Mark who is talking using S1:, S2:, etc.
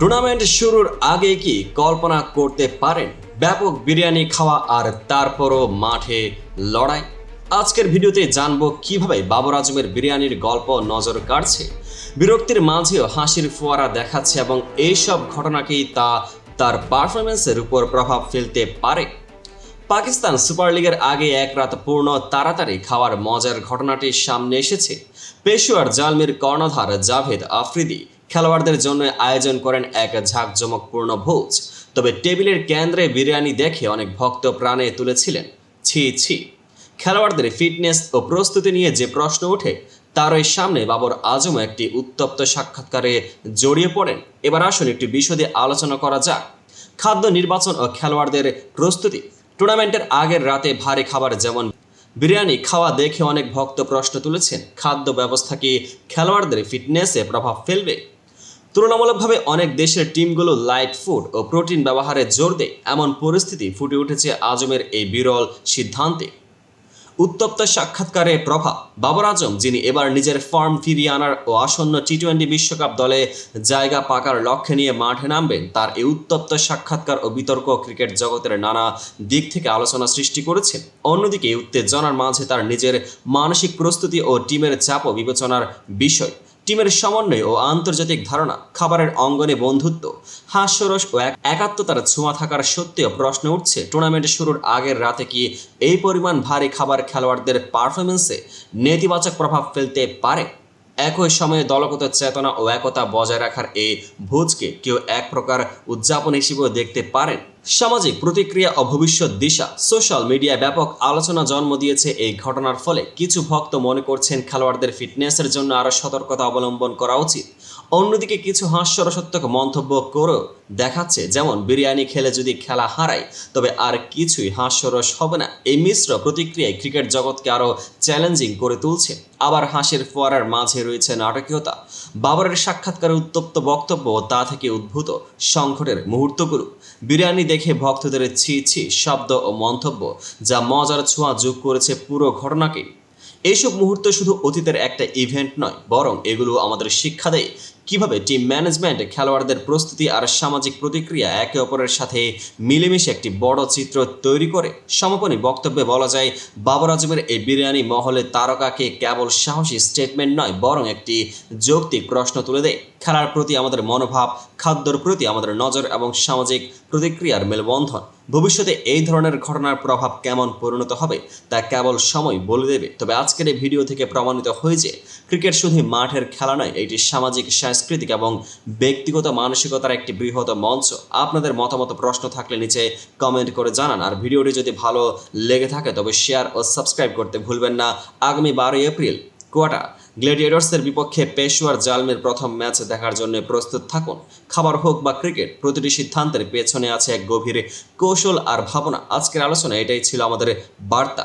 S1: Tournament শুরুর আগে কি কল্পনা করতে পারেন ব্যাপক বিরিয়ানি খাওয়া আর তারপরও মাঠে লড়াই? আজকের ভিডিওতে জানব কীভাবে বাবর আজমের বিরিয়ানির গল্প নজর কাড়ছে, বিরক্তির মাঝেও হাসির ফোয়ারা দেখাচ্ছে এবং এইসব ঘটনাকেই তা তার পারফরমেন্সের উপর প্রভাব ফেলতে পারে। পাকিস্তান সুপার লিগের আগে এক রাত পূর্ণ তাড়াতাড়ি খাওয়ার মজার ঘটনাটি সামনে এসেছে। পেশোয়ার জালমির কর্ণধার জাভেদ আফ্রিদি খেলোয়াড়দের জন্য আয়োজন করেন এক ঝাঁকজমকপূর্ণ ভোজ। তবে টেবিলের কেন্দ্রে বিরিয়ানি দেখে অনেক ভক্ত প্রাণে তুলেছিলেন। ছি ছি। খেলোয়াড়দের ফিটনেস ও প্রস্তুতি নিয়ে যে প্রশ্ন ওঠে, তারই সামনে বাবর আজম একটি উত্তপ্ত সাক্ষাৎকারে জড়িয়ে পড়েন। এবার আসুন একটি বিশদে আলোচনা করা যাক। খাদ্য নির্বাচন ও খেলোয়াড়দের প্রস্তুতি। টুর্নামেন্টের আগের রাতে ভারী খাবার যেমন বিরিয়ানি খাওয়া দেখে অনেক ভক্ত প্রশ্ন তুলেছেন, খাদ্য ব্যবস্থা কি খেলোয়াড়দের ফিটনেসে প্রভাব ফেলবে? তুলনামূলকভাবে অনেক দেশের টিমগুলো লাইট ফুড ও প্রোটিন ব্যবহারে জোর দেয়, এমন পরিস্থিতি ফুটে উঠেছে আজমের এই বিরল সিদ্ধান্তে। উত্তপ্ত সাক্ষাৎকারে প্রভাব বাবর আজম, যিনি এবার নিজের ফর্ম ফিরিয়ে আনার ও আসন্ন টি টোয়েন্টি বিশ্বকাপ দলে জায়গা পাকার লক্ষ্যে নিয়ে মাঠে নামবেন, তার এই উত্তপ্ত সাক্ষাৎকার ও বিতর্ক ক্রিকেট জগতের নানা দিক থেকে আলোচনা সৃষ্টি করেছে। অন্যদিকে, উত্তেজনার মাঝে তার নিজের মানসিক প্রস্তুতি ও টিমের চাপও বিবেচনার বিষয়। টিমের সমন্বয় ও আন্তর্জাতিক ধারণা, খাবারের অঙ্গনে বন্ধুত্ব, হাস্যরস ও এক- একাত্মতার ছোঁয়া থাকার সত্ত্বেও প্রশ্ন উঠছে, টুর্নামেন্ট শুরুর আগের রাতে কি এই পরিমাণ ভারী খাবার খেলোয়াড়দের পারফরমেন্সে নেতিবাচক প্রভাব ফেলতে পারে? একই সময়ে দলগত চেতনা ও একতা বজায় রাখার এই ভোজকে কেউ এক প্রকার উদযাপন হিসেবেও দেখতে পারেন। সামাজিক প্রতিক্রিয়া ও ভবিষ্যৎ দিশা সোশ্যাল মিডিয়ায় ব্যাপক আলোচনা জন্ম দিয়েছে এই ঘটনার ফলে কিছু ভক্ত মনে করছেন খেলোয়াড়দের ফিটনেসের জন্য আরও সতর্কতা অবলম্বন করা উচিত। অন্যদিকে কিছু হাস্যরসাত্মক মন্তব্য করেও দেখাচ্ছে, যেমন বিরিয়ানি খেলে যদি খেলা হারায়, তবে আর কিছুই হাস্যরস হবে না। এই মিশ্র প্রতিক্রিয়ায় ক্রিকেট জগৎকে আরও চ্যালেঞ্জিং করে তুলছে। আবার হাসির ফোয়ারার মাঝে রয়েছে নাটকীয়তা। বাবরের সাক্ষাৎকারে উত্তপ্ত বক্তব্য তা থেকে উদ্ভূত সংকটের মুহূর্তগুলো। বিরিয়ানি দেখে ভক্তদের ছি ছি শব্দ ও মন্তব্য যা মজার ছোঁয়া যোগ করেছে পুরো ঘটনাকে। এইসব মুহূর্ত শুধু অতীতের একটা ইভেন্ট নয়, বরং এগুলো আমাদের শিক্ষা দেয়। কীভাবে টিম ম্যানেজমেন্ট খেলোয়াড়দের প্রস্তুতি আর সামাজিক প্রতিক্রিয়া একে অপরের সাথে মিলেমিশে একটি বড় চিত্র তৈরি করে? সমাপনী বক্তব্যে বলা যায়, বাবর আজমের এই বিরিয়ানি মহলে তারকাকে কেবল সাহসী স্টেটমেন্ট নয়, বরং একটি যৌক্তিক প্রশ্ন তুলে দেয়। খেলার প্রতি আমাদের মনোভাব, খাদ্যর প্রতি আমাদের নজর এবং সামাজিক প্রতিক্রিয়ার মেলবন্ধন। ভবিষ্যতে এই ধরনের ঘটনার প্রভাব কেমন পরিণত হবে, তা কেবল সময় বলে দেবে। তবে আজকের এই ভিডিও থেকে প্রমাণিত হয়েছে, ক্রিকেট শুধু মাঠের খেলা নয়, এটি সামাজিক, সাংস্কৃতিক এবং ব্যক্তিগত মানসিকতার একটি বৃহৎ মঞ্চ। আপনাদের মতামত প্রশ্ন থাকলে নিচে কমেন্ট করে জানান। আর ভিডিওটি যদি ভালো লেগে থাকে, তবে শেয়ার ও সাবস্ক্রাইব করতে ভুলবেন না। আগামী বারোই এপ্রিল, কোয়াটা। গ্ল্যাডিয়েটর্সের বিপক্ষে পেশোয়ার জালমের প্রথম ম্যাচ দেখার জন্য প্রস্তুত থাকুন। খাবার হোক বা ক্রিকেট, প্রতিটি সিদ্ধান্তের পেছনে আছে এক গভীর কৌশল আর ভাবনা। আজকের আলোচনা এটাই ছিল আমাদের বার্তা।